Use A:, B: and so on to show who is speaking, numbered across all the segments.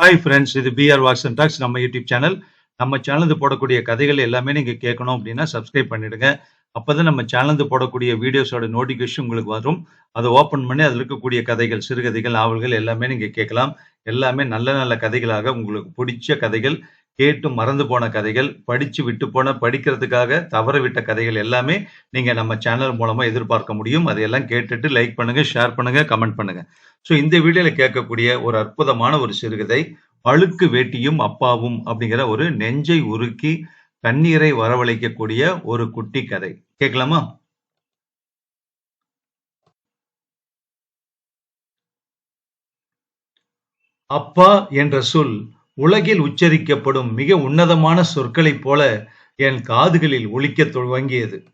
A: Hi friends இது PR walks and talks நம்ம YouTube channel நம்ம சேனலுக்கு போடக்கூடிய கதைகள் எல்லாமே நீங்கள் கேட்கணும் அப்படின்னா சப்ஸ்கிரைப் பண்ணிடுங்க. அப்பதான் நம்ம சேனலுக்கு போடக்கூடிய வீடியோஸோட நோட்டிஃபிகேஷன் உங்களுக்கு வரும். அதை ஓப்பன் பண்ணி அதில் இருக்கக்கூடிய கதைகள் சிறுகதைகள் நாவல்கள் எல்லாமே நீங்கள் கேட்கலாம். எல்லாமே நல்ல நல்ல கதைகளாக உங்களுக்கு பிடிச்ச கதைகள் கேட்டு மறந்து போன கதைகள் படிச்சு விட்டு போன படிக்கிறதுக்காக தவற விட்ட கதைகள் எல்லாமே நீங்க நம்ம சேனல் மூலமா எதிர்பார்க்க முடியும். அதையெல்லாம் கேட்டுட்டு லைக் பண்ணுங்க ஷேர் பண்ணுங்க கமெண்ட் பண்ணுங்க. ஸோ இந்த வீடியோல கேட்கக்கூடிய ஒரு அற்புதமான ஒரு சிறுகதை அழுக்கு வேட்டியும் அப்பாவும் அப்படிங்கிற ஒரு நெஞ்சை உருக்கி கண்ணீரை வரவழைக்கக்கூடிய ஒரு குட்டி கதை. கேட்கலாமா? அப்பா என்ற சொல் உலகில் உச்சரிக்கப்படும் மிக உன்னதமான சொற்களைப் போல என் காதுகளில் ஒழிக்கத் துவங்கியது.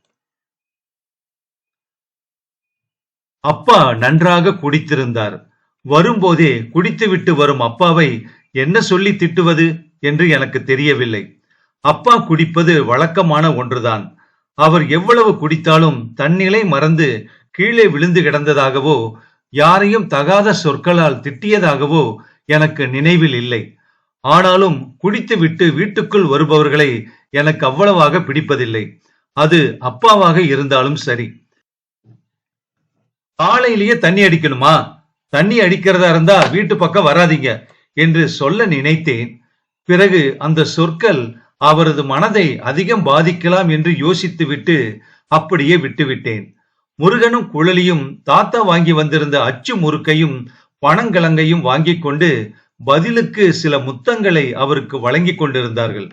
A: அப்பா நன்றாக குடித்திருந்தார். வரும்போதே குடித்துவிட்டு வரும் அப்பாவை என்ன சொல்லி திட்டுவது என்று எனக்கு தெரியவில்லை. அப்பா குடிப்பது வழக்கமான ஒன்றுதான். அவர் எவ்வளவு குடித்தாலும் தன்னிலை மறந்து கீழே விழுந்து கிடந்ததாகவோ யாரையும் தகாத சொற்களால் திட்டியதாகவோ எனக்கு நினைவில் இல்லை. ஆனாலும் குடித்துவிட்டு வீட்டுக்குள் வருபவர்களை எனக்கு அவ்வளவாக பிடிப்பதில்லை. அது அப்பாவாக இருந்தாலும் சரி. காலையிலேயே தண்ணி அடிக்கணுமா? தண்ணி அடிக்கிறதா இருந்தா வீட்டு பக்கம் வராதீங்க என்று சொல்ல நினைத்தேன். பிறகு அந்த சொற்கள் அவரது மனதை அதிகம் பாதிக்கலாம் என்று யோசித்துவிட்டு அப்படியே விட்டுவிட்டேன். முருகனும் குழலியும் தாத்தா வாங்கி வந்திருந்த அச்சு முறுக்கையும் பனங்கிழங்கையும் வாங்கி கொண்டு பதிலுக்கு சில முத்தங்களை அவருக்கு வழங்கி கொண்டிருந்தார்கள்.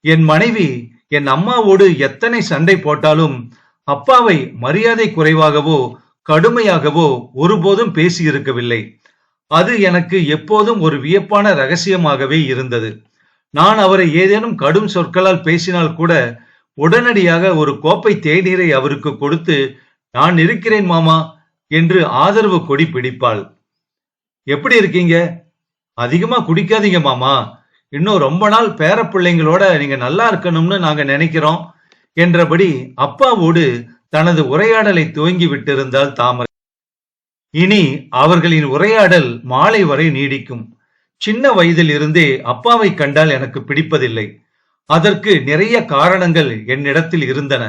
A: என் மனைவி என் அம்மாவோடு எத்தனை சண்டை போட்டாலும் அப்பாவை மரியாதை குறைவாகவோ கடுமையாகவோ ஒருபோதும் பேசியிருக்கவில்லை. அது எனக்கு எப்போதும் ஒரு வியப்பான ரகசியமாகவே இருந்தது. நான் அவரை ஏதேனும் கடும் சொற்களால் பேசினால் கூட உடனடியாக ஒரு கோப்பை தேநீரை அவருக்கு கொடுத்து நான் இருக்கிறேன் மாமா என்று ஆதரவு கொடி பிடிப்பாள். எப்படி இருக்கீங்க? அதிகமா குடிக்காதீங்க மாமா. இன்னும் ரொம்ப நாள் பேர பிள்ளைங்களோட நீங்க நல்லா இருக்கணும்னு நாங்க நினைக்கிறோம் என்றபடி அப்பாவோடு தனது உரையாடலை துவங்கி விட்டிருந்தால் தாமரை. இனி அவர்களின் உரையாடல் மாலை வரை நீடிக்கும். சின்ன வயதில் இருந்தே அப்பாவை கண்டால் எனக்கு பிடிப்பதில்லை. அதற்கு நிறைய காரணங்கள் என்னிடத்தில் இருந்தன.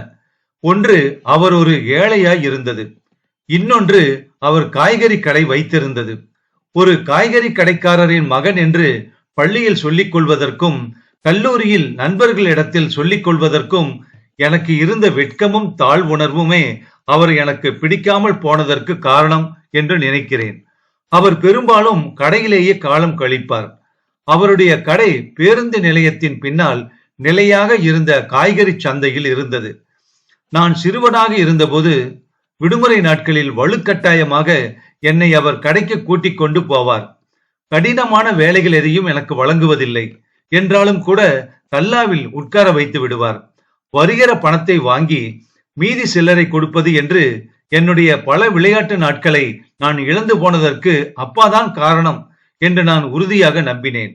A: ஒன்று அவர் ஒரு ஏழையாய் இருந்தது. இன்னொன்று அவர் காய்கறி கடை வைத்திருந்தது. ஒரு காய்கறி கடைக்காரரின் மகன் என்று பள்ளியில் சொல்லிக் கொள்வதற்கும் கல்லூரியில் நண்பர்களிடத்தில் சொல்லிக் கொள்வதற்கும் எனக்கு இருந்த வெட்கமும் தாழ்வுணர்வுமே அவர் எனக்கு பிடிக்காமல் போனதற்கு காரணம் என்று நினைக்கிறேன். அவர் பெரும்பாலும் கடையிலேயே காலம் கழிப்பார். அவருடைய கடை பேருந்து நிலையத்தின் பின்னால் நிலையாக இருந்த காய்கறி சந்தையில் இருந்தது. நான் சிறுவனாக இருந்தபோது விடுமுறை நாட்களில் வலுக்கட்டாயமாக என்னை அவர் கடைக்கு கூட்டிக் கொண்டு போவார். கடினமான வேலைகள் எதையும் எனக்கு வழங்குவதில்லை. என்றாலும் கூட கல்லாவில் உட்கார வைத்து விடுவார். வருகிற பணத்தை வாங்கி மீதி சில்லறை கொடுப்பது என்று என்னுடைய பல விளையாட்டு நாட்களை நான் இழந்து போனதற்கு அப்பாதான் காரணம் என்று நான் உறுதியாக நம்பினேன்.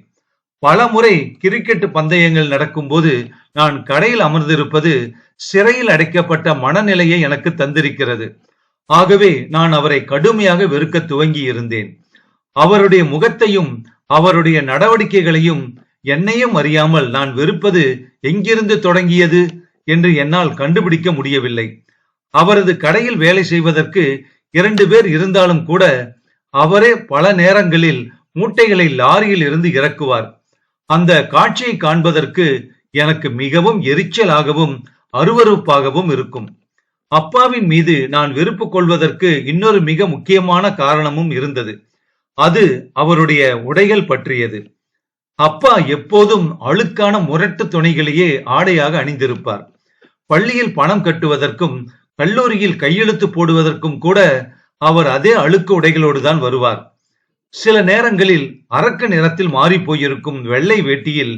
A: பல முறை கிரிக்கெட் பந்தயங்கள் நடக்கும்போது நான் கடையில் அமர்ந்திருப்பது சிறையில் அடைக்கப்பட்ட மனநிலையை எனக்கு தந்திருக்கிறது. ஆகவே நான் அவரை கடுமையாக வெறுக்க துவங்கி இருந்தேன் அவருடைய முகத்தையும் அவருடைய நடவடிக்கைகளையும் என்னையும் அறியாமல் நான் வெறுப்பது எங்கிருந்து தொடங்கியது என்று என்னால் கண்டுபிடிக்க முடியவில்லை. அவரது கடையில் வேலை செய்வதற்கு இரண்டு பேர் இருந்தாலும் கூட அவரே பல நேரங்களில் மூட்டைகளை லாரியில் இருந்து இறக்குவார். அந்த காட்சியை காண்பதற்கு எனக்கு மிகவும் எரிச்சலாகவும் அருவருப்பாகவும் இருக்கும். அப்பாவின் மீது நான் வெறுப்பு கொள்வதற்கு இன்னொரு மிக முக்கியமான காரணமும் இருந்தது. அது அவருடைய உடைகள் பற்றியது. அப்பா எப்போதும் அழுக்கான முரட்டு துணைகளையே ஆடையாக அணிந்திருப்பார். பள்ளியில் பணம் கட்டுவதற்கும் கல்லூரியில் கையெழுத்து போடுவதற்கும் கூட அவர் அதே அழுக்கு உடைகளோடு தான் வருவார். சில நேரங்களில் அரக்க நிறத்தில் மாறி போயிருக்கும் வெள்ளை வேட்டியில்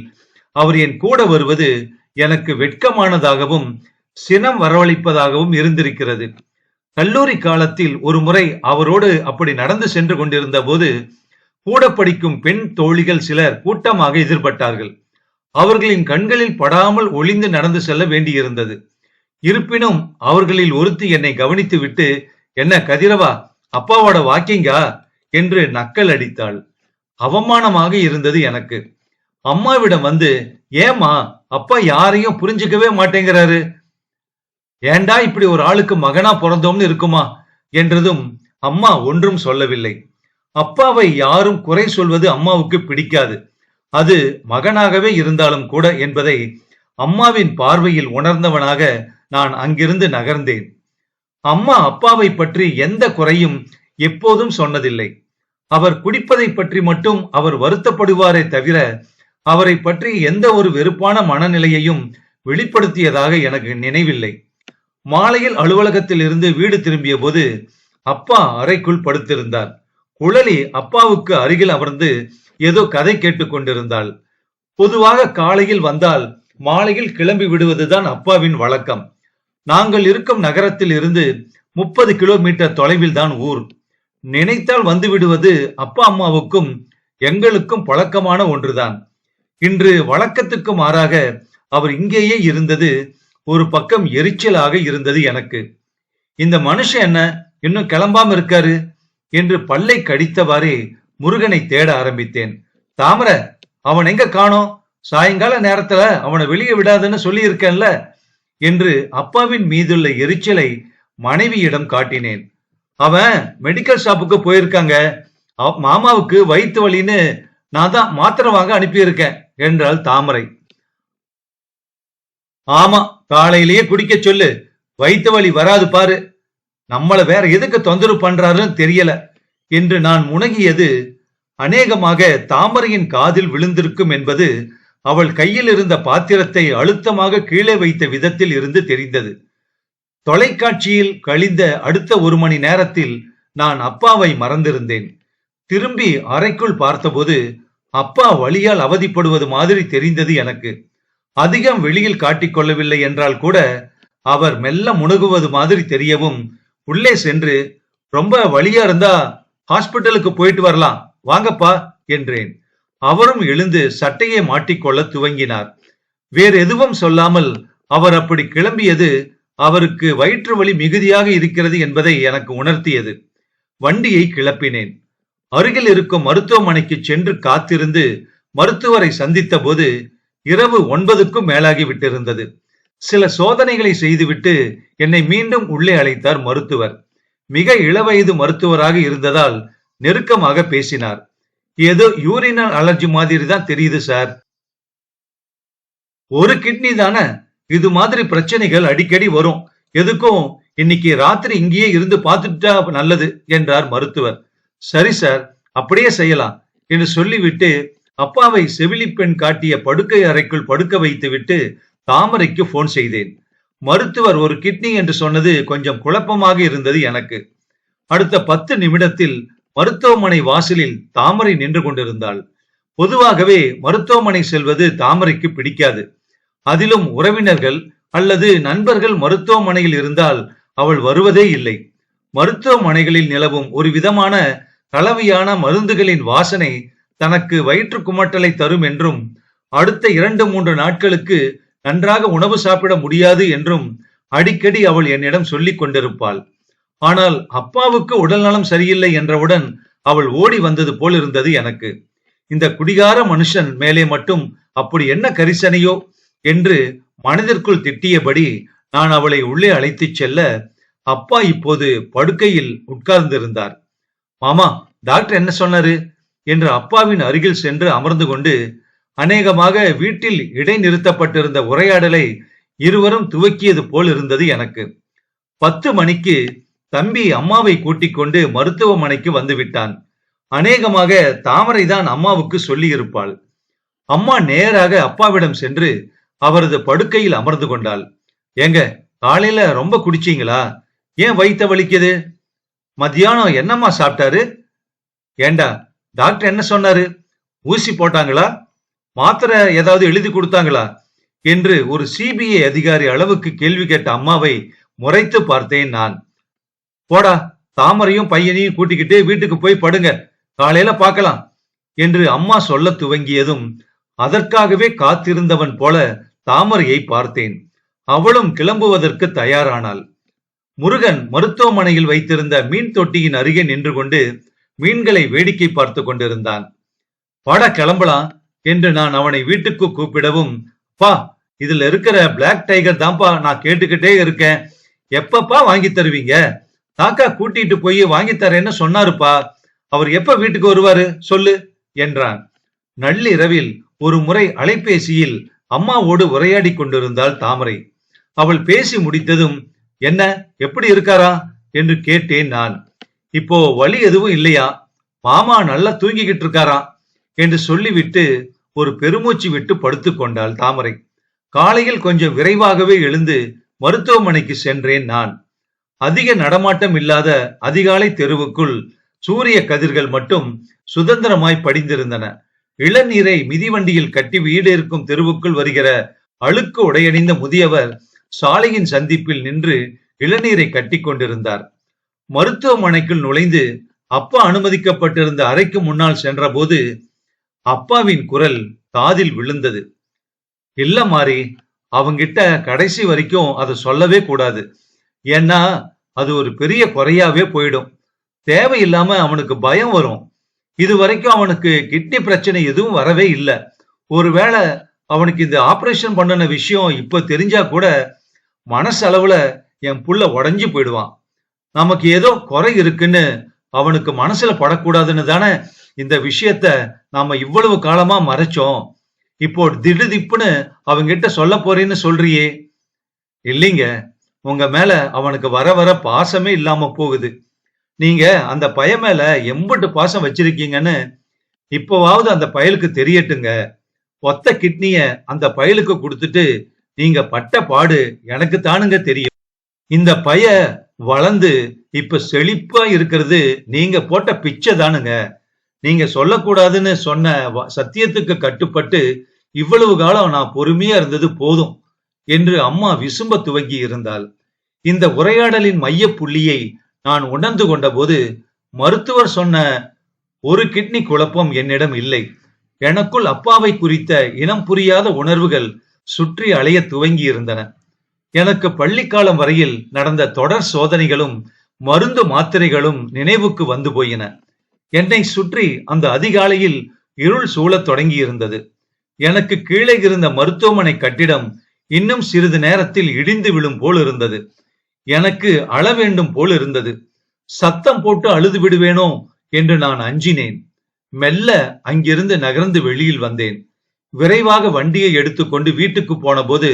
A: அவர் என் கூட வருவது எனக்கு வெட்கமானதாகவும் சினம் வரவழைப்பதாகவும் இருந்திருக்கிறது. கல்லூரி காலத்தில் ஒரு முறை அவரோடு அப்படி நடந்து சென்று கொண்டிருந்த போது கூட படிக்கும் பெண் தோழிகள் சிலர் கூட்டமாக எதிர்பட்டார்கள். அவர்களின் கண்களில் படாமல் ஒளிந்து நடந்து செல்ல வேண்டியிருந்தது. இருப்பினும் அவர்களில் ஒருத்தி என்னை கவனித்து விட்டு என்ன கதிரவா அப்பாவோட வாக்கிங்கா? என்று நக்கல் அடித்தாள். அவமானமாக இருந்தது எனக்கு. அம்மாவிடம் வந்து ஏமா அப்பா யாரையும் புரிஞ்சுக்கவே மாட்டேங்கிறாரு. ஏண்டா இப்படி ஒரு ஆளுக்கு மகனா பிறந்தோம்னு இருக்குமா என்றதும் அம்மா ஒன்றும் சொல்லவில்லை. அப்பாவை யாரும் குறை சொல்வது அம்மாவுக்கு பிடிக்காது. அது மகனாகவே இருந்தாலும் கூட என்பதை அம்மாவின் பார்வையில் உணர்ந்தவனாக நான் அங்கிருந்து நகர்ந்தேன். அம்மா அப்பாவை பற்றி எந்த குறையும் எப்போதும் சொன்னதில்லை. அவர் குடிப்பதை பற்றி மட்டும் அவர் வருத்தப்படுவாரே தவிர அவரை பற்றி எந்த ஒரு வெறுப்பான மனநிலையையும் வெளிப்படுத்தியதாக எனக்கு நினைவில்லை. மாலையில் அலுவலகத்தில் இருந்து வீடு திரும்பிய போது அப்பா அறைக்குள் படுத்திருந்தார். குழலி அப்பாவுக்கு அருகில் அமர்ந்து ஏதோ கதை கேட்டுக் கொண்டிருந்தாள். பொதுவாக காலையில் வந்தால் மாலையில் கிளம்பி விடுவதுதான் அப்பாவின் வழக்கம். நாங்கள் இருக்கும் நகரத்தில் இருந்து முப்பது கிலோமீட்டர் தொலைவில் தான் ஊர். நினைத்தால் வந்து விடுவது அப்பா அம்மாவுக்கும் எங்களுக்கும் பழக்கமான ஒன்றுதான். இன்று வழக்கத்துக்கு மாறாக அவர் இங்கேயே இருந்தது ஒரு பக்கம் எரிச்சலாக இருந்தது எனக்கு. இந்த மனுஷன் என்ன இன்னும் கிளம்பாம இருக்காரு? என்று பல்லை கடித்தவாறே முருகனை தேட ஆரம்பித்தேன். தாமர அவன் எங்க காணோம்? சாயங்கால நேரத்துல அவனை வெளியே விடாதுன்னு சொல்லி இருக்கேன்ல என்று அப்பாவின் மீதுள்ள எரிச்சலை மனைவியிடம் காட்டினேன். அவன் மெடிக்கல் ஷாப்புக்கு போயிருக்காங்க. அவ- மாமாவுக்கு வயிற்று வலின்னு நான் தான் மாத்திரை வாங்க அனுப்பியிருக்கேன் என்றாள் தாமரை. ஆமா காலையிலேயே குடிக்க சொல்லு. வைத்த வழி வராது பாரு. நம்மள வேற எதுக்கு தொந்தரவு பண்றாருன்னு தெரியல. என்று நான் முணங்கியது அநேகமாக தாமரையின் காதில் விழுந்திருக்கும் என்பது அவள் கையில் இருந்த பாத்திரத்தை அழுத்தமாக கீழே வைத்த விதத்தில் இருந்து தெரிந்தது. தொலைக்காட்சியில் கழிந்த அடுத்த ஒரு மணி நேரத்தில் நான் அப்பாவை மறந்திருந்தேன். திரும்பி அறைக்குள் பார்த்தபோது அப்பா வழியால் அவதிப்படுவது மாதிரி தெரிந்தது எனக்கு. அதிகம் வெளியில் காட்டிக்கொள்ளவில்லை என்றால் கூட அவர் மெல்ல முணுகுவது மாதிரி தெரியவும் உள்ளே சென்று ரொம்ப வழியா இருந்தா ஹாஸ்பிட்டலுக்கு போயிட்டு வரலாம் வாங்கப்பா என்றேன். அவரும் எழுந்து சட்டையை மாட்டிக்கொள்ள துவங்கினார். வேறு எதுவும் சொல்லாமல் அவர் அப்படி கிளம்பியது அவருக்கு வயிற்று வலி மிகுதியாக இருக்கிறது என்பதை எனக்கு உணர்த்தியது. வண்டியை கிளப்பினேன். அருகில் இருக்கும் மருத்துவமனைக்கு சென்று காத்திருந்து மருத்துவரை சந்தித்த போது இரவு ஒன்பதுக்கும் மேலாகி விட்டிருந்தது. சில சோதனைகளை செய்துவிட்டு என்னை மீண்டும் உள்ளே அழைத்தார் மருத்துவர். மிக இளவயது மருத்துவராக இருந்ததால் நெருக்கமாக பேசினார். ஏதோ யூரினல் அலர்ஜி மாதிரி தான் தெரியுது சார். ஒரு கிட்னி தானே? இது மாதிரி பிரச்சனைகள் அடிக்கடி வரும். எதுக்கும் இன்னைக்கு ராத்திரி இங்கேயே இருந்து பார்த்துட்டா நல்லது என்றார் மருத்துவர். சரி சார் அப்படியே செய்யலாம் என்று சொல்லிவிட்டு அப்பாவை செவிலிப்பெண் காட்டிய படுக்கை அறைக்குள் படுக்க வைத்துவிட்டு தாமரைக்கு போன் செய்தேன். மருத்துவர் ஒரு கிட்னி என்று சொன்னது கொஞ்சம் குழப்பமாக இருந்தது எனக்கு. அடுத்த பத்து நிமிடத்தில் மருத்துவமனை வாசலில் தாமரை நின்று கொண்டிருந்தாள். பொதுவாகவே மருத்துவமனை செல்வது தாமரைக்கு பிடிக்காது. அதிலும் உறவினர்கள் அல்லது நண்பர்கள் மருத்துவமனையில் இருந்தால் அவள் வருவதே இல்லை. மருத்துவமனைகளில் நிலவும் ஒரு விதமான கலவையான மருந்துகளின் வாசனை தனக்கு வயிற்று குமட்டலை தரும் என்றும் அடுத்த இரண்டு மூன்று நாட்களுக்கு நன்றாக உணவு சாப்பிட முடியாது என்றும் அடிக்கடி அவள் என்னிடம் சொல்லிக் கொண்டிருப்பாள். ஆனால் அப்பாவுக்கு உடல்நலம் சரியில்லை என்றவுடன் அவள் ஓடி வந்தது போல் இருந்தது எனக்கு. இந்த குடிகார மனுஷன் மேலே மட்டும் அப்படி என்ன கரிசனையோ என்று மனதிற்குள் திட்டியபடி நான் அவளை உள்ளே அழைத்துச் செல்ல அப்பா இப்போது படுக்கையில் உட்கார்ந்திருந்தார். மாமா டாக்டர் என்ன சொன்னாரு? என்று அப்பாவின் அருகில் சென்று அமர்ந்து கொண்டு அநேகமாக வீட்டில் இடைநிறுத்தப்பட்டிருந்த உரையாடலை இருவரும் துவக்கியது போல் இருந்தது எனக்கு. பத்து மணிக்கு தம்பி அம்மாவை கூட்டிக் கொண்டு மருத்துவமனைக்கு வந்து விட்டான். அநேகமாக தாமரைதான் அம்மாவுக்கு சொல்லியிருப்பாள். அம்மா நேராக அப்பாவிடம் சென்று அவரது படுக்கையில் அமர்ந்து கொண்டாள். ஏங்க காலையில ரொம்ப குடிச்சீங்களா? ஏன் வயித்த வலிக்குது? மத்தியானம் என்னம்மா சாப்பிட்டாரு? ஏண்டா டாக்டர் என்ன சொன்னாரு? ஊசி போட்டாங்களா? மாத்திரை ஏதாவது எழுதி கொடுத்தாங்களா? என்று ஒரு சிபிஐ அதிகாரி அளவுக்கு கேள்வி கேட்ட அம்மாவை முறைத்து பார்த்தேன் நான். போடா தாமரையும் பையனையும் கூட்டிக்கிட்டு வீட்டுக்கு போய் படுங்க. காலையில பார்க்கலாம் என்று அம்மா சொல்ல துவங்கியதும் அதற்காகவே காத்திருந்தவன் போல தாமரையை பார்த்தேன். அவளும் கிளம்புவதற்கு தயாரானாள். முருகன் மருத்துவமனையில் வைத்திருந்த மீன் தொட்டியின் அருகே நின்று கொண்டு மீன்களை வேடிக்கை பார்த்து கொண்டிருந்தான். பட கிளம்பலாம் என்று நான் அவனை வீட்டுக்கு கூப்பிடவும் பா இதுல இருக்கிற பிளாக் டைகர் தான்ப்பா நான் கேட்டுக்கிட்டே இருக்கேன். எப்பப்பா வாங்கி தருவீங்க? தாக்கா கூட்டிட்டு போய் வாங்கி தரேன்னு சொன்னாருப்பா. அவர் எப்ப வீட்டுக்கு வருவாரு? சொல்லு என்றான். நள்ளிரவில் ஒரு முறை அலைபேசியில் அம்மாவோடு உரையாடி கொண்டிருந்தாள் தாமரை. அவள் பேசி முடித்ததும் என்ன எப்படி இருக்காரா? என்று கேட்டேன் நான். இப்போ வலி எதுவும் இல்லையா? மாமா நல்லா தூங்கிக்கிட்டு இருக்காராம் என்று சொல்லிவிட்டு ஒரு பெருமூச்சு விட்டு படுத்துக் கொண்டாள் தாமரை. காலையில் கொஞ்சம் விரைவாகவே எழுந்து மருத்துவமனைக்கு சென்றேன் நான். அதிக நடமாட்டம் இல்லாத அதிகாலை தெருவுக்குள் சூரிய கதிர்கள் மட்டும் சுதந்திரமாய் படிந்திருந்தன. இளநீரை மிதிவண்டியில் கட்டி வீடு இருக்கும் தெருவுக்குள் வருகிற அழுக்கு உடையணிந்த முதியவர் சாலையின் சந்திப்பில் நின்று இளநீரை கட்டி கொண்டிருந்தார். மருத்துவமனைக்குள் நுழைந்து அப்பா அனுமதிக்கப்பட்டிருந்த அறைக்கு முன்னால் சென்றபோது அப்பாவின் குரல் காதில் விழுந்தது. இல்ல மாறி அவங்கிட்ட கடைசி வரைக்கும் அதை சொல்லவே கூடாது. ஏன்னா அது ஒரு பெரிய குறையாவே போயிடும். தேவையில்லாம அவனுக்கு பயம் வரும். இது வரைக்கும் அவனுக்கு கிட்னி பிரச்சனை எதுவும் வரவே இல்லை. ஒருவேளை அவனுக்கு இந்த ஆபரேஷன் பண்ணின விஷயம் இப்ப தெரிஞ்சா கூட மனசளவுல என் புள்ள உடஞ்சி போயிடுவான். நமக்கு ஏதோ குறை இருக்குன்னு அவனுக்கு மனசுல படக்கூடாதுன்னு தானே இந்த விஷயத்த நாம இவ்வளவு காலமா மறைச்சோம். இப்போ திடுதிப்புன்னு அவங்கிட்ட சொல்ல போறேன்னு சொல்றியே. இல்லைங்க உங்க மேல அவனுக்கு வர வர பாசமே இல்லாம போகுது. நீங்க அந்த பய மேல எம்பட்டு பாசம் வச்சிருக்கீங்கன்னு இப்போவாவது அந்த பயலுக்கு தெரியட்டுங்க. ஒத்த கிட்னிய அந்த பயலுக்கு கொடுத்துட்டு நீங்க பட்ட பாடு எனக்கு தானுங்க தெரியும். இந்த பய வளர்ந்து இப்ப செழிப்பா இருக்கிறது நீங்க போட்ட பிச்சை தானுங்க. நீங்க சொல்லக்கூடாதுன்னு சொன்ன வ- சத்தியத்துக்கு கட்டுப்பட்டு இவ்வளவு காலம் நான் பொறுமையா இருந்தது போதும் என்று அம்மா விசும்ப துவங்கி இருந்தாள். இந்த உரையாடலின் மைய புள்ளியை நான் உணர்ந்து கொண்டபோது மருத்துவர் சொன்ன ஒரு கிட்னி குழப்பம் என்னிடம் இல்லை. எனக்குள் அப்பாவை குறித்த இனம் புரியாத உணர்வுகள் சுற்றி அலைய துவங்கி இருந்தன எனக்கு பள்ளிக்காலம் வரையில் நடந்த தொடர் சோதனைகளும் மருந்து மாத்திரைகளும் நினைவுக்கு வந்து போயின. என்னை சுற்றி அந்த அதிகாலையில் இருள் சூழத் தொடங்கி இருந்தது எனக்கு கீழே இருந்த மருத்துவமனை கட்டிடம் இன்னும் சிறிது நேரத்தில் இடிந்து விழும் போல் இருந்தது. எனக்கு அழ வேண்டும் போல் இருந்தது. சத்தம் போட்டு அழுது விடுவேனோ என்று நான் அஞ்சினேன். மெல்ல அங்கிருந்து நகர்ந்து வெளியில் வந்தேன். விரைவாக வண்டியை எடுத்துக்கொண்டு வீட்டுக்கு போனபோது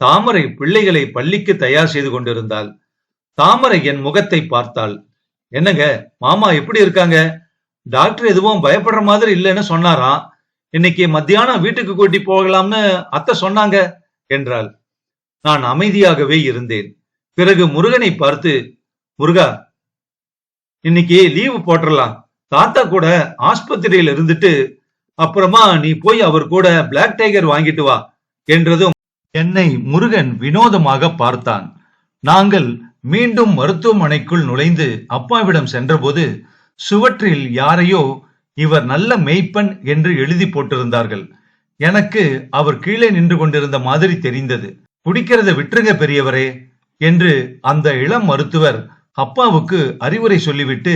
A: தாமரை பிள்ளைகளை பள்ளிக்கு தயார் செய்து கொண்டிருந்தாள். தாமரை என் முகத்தை பார்த்தாள். என்னங்க மாமா எப்படி இருக்காங்க? டாக்டர் எதுவும் பயப்படுற மாதிரி இல்லைன்னு சொன்னாராம் இன்னைக்கு மத்தியானம் வீட்டுக்கு கூட்டி போகலாம்னு அத்தை சொன்னாங்க என்றாள். நான் அமைதியாகவே இருந்தேன். பிறகு முருகனை பார்த்து முருகா இன்னைக்கு லீவு போட்டுறலாம். தாத்தா கூட ஆஸ்பத்திரியில இருந்துட்டு அப்புறமா நீ போய் அவர் கூட பிளாக் டைகர் வாங்கிட்டு வா என்றதும் என்னை முருகன் வினோதமாக பார்த்தான். நாங்கள் மீண்டும் மருத்துவமனைக்குள் நுழைந்து அப்பாவிடம் சென்றபோது சுவற்றில் யாரையோ இவர் நல்ல மெய்ப்பன் என்று எழுதி போட்டிருந்தார்கள். எனக்கு அவர் கீழே நின்று கொண்டிருந்த மாதிரி தெரிந்தது. குடிக்கிறத விட்டுருங்க பெரியவரே என்று அந்த இளம் மருத்துவர் அப்பாவுக்கு அறிவுரை சொல்லிவிட்டு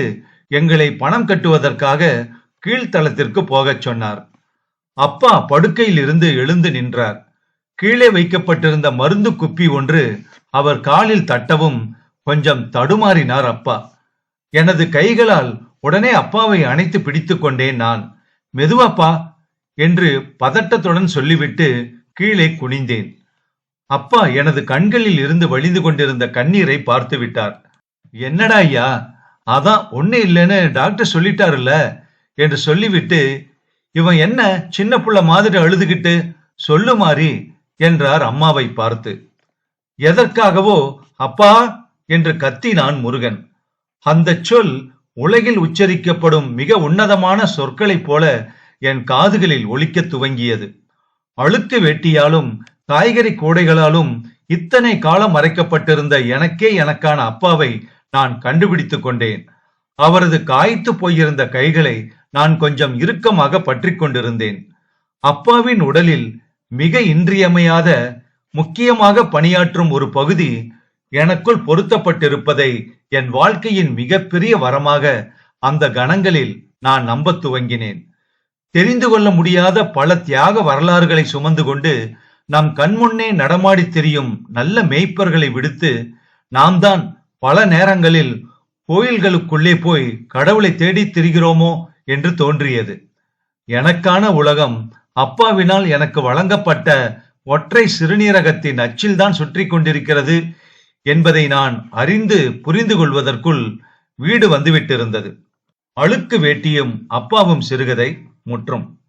A: எங்களை பணம் கட்டுவதற்காக கீழ்த்தளத்திற்கு போகச் சொன்னார். அப்பா படுக்கையில் இருந்து எழுந்து நின்றார். கீழே வைக்கப்பட்டிருந்த மருந்து குப்பி ஒன்று அவர் காலில் தட்டவும் கொஞ்சம் தடுமாறினார் அப்பா. எனது கைகளால் உடனே அப்பாவை அணைத்து பிடித்து கொண்டேன் நான். மெதுவாப்பா என்று பதட்டத்துடன் சொல்லிவிட்டு கீழே குனிந்தேன். அப்பா எனது கண்களில் இருந்து வழிந்து கொண்டிருந்த கண்ணீரை பார்த்து விட்டார். என்னடா ஐயா அதான் ஒண்ணு இல்லைன்னு டாக்டர் சொல்லிட்டாருல்ல? என்று சொல்லிவிட்டு இவன் என்ன சின்ன புள்ள மாதிரி அழுதுகிட்டு சொல்லு மாறி என்றார் அம்மாவை பார்த்து. எதற்காகவோ அப்பா? என்று கத்தினான் முருகன். அந்த சொல் உலகில் உச்சரிக்கப்படும் மிக உன்னதமான சொற்களைப் போல என் காதுகளில் ஒலிக்கத் துவங்கியது. அழுக்கு வெட்டியாலும் காய்கறி கூடைகளாலும் இத்தனை காலம் மறைக்கப்பட்டிருந்த எனக்கே எனக்கான அப்பாவை நான் கண்டுபிடித்துக் கொண்டேன். அவரது காய்த்து போயிருந்த கைகளை நான் கொஞ்சம் இறுக்கமாக பற்றி கொண்டிருந்தேன். அப்பாவின் உடலில் மிக இன்றியமையாத முக்கியமாக பணியாற்றும் ஒரு பகுதி எனக்குள் பொருத்தப்பட்டிருப்பதை என் வாழ்க்கையின் மிகப்பெரிய வரமாக அந்த கணங்களில் நான் நம்ப துவங்கினேன். தெரிந்து கொள்ள முடியாத பல தியாக வரலாறுகளை சுமந்து கொண்டு நம் கண்முன்னே நடமாடி தெரியும் நல்ல மேய்ப்பர்களை விடுத்து நாம் தான் பல நேரங்களில் கோயில்களுக்குள்ளே போய் கடவுளை தேடி திரிகிறோமோ என்று தோன்றியது. எனக்கான உலகம் அப்பாவினால் எனக்கு வழங்கப்பட்ட ஒற்றை சிறுநீரகத்தின் அச்சில்தான் சுற்றி கொண்டிருக்கிறது என்பதை நான் அறிந்து புரிந்து கொள்வதற்குள் வீடு வந்துவிட்டிருந்தது. அழுக்கு வேட்டியும் அப்பாவும் சிறுகதை முற்றும்.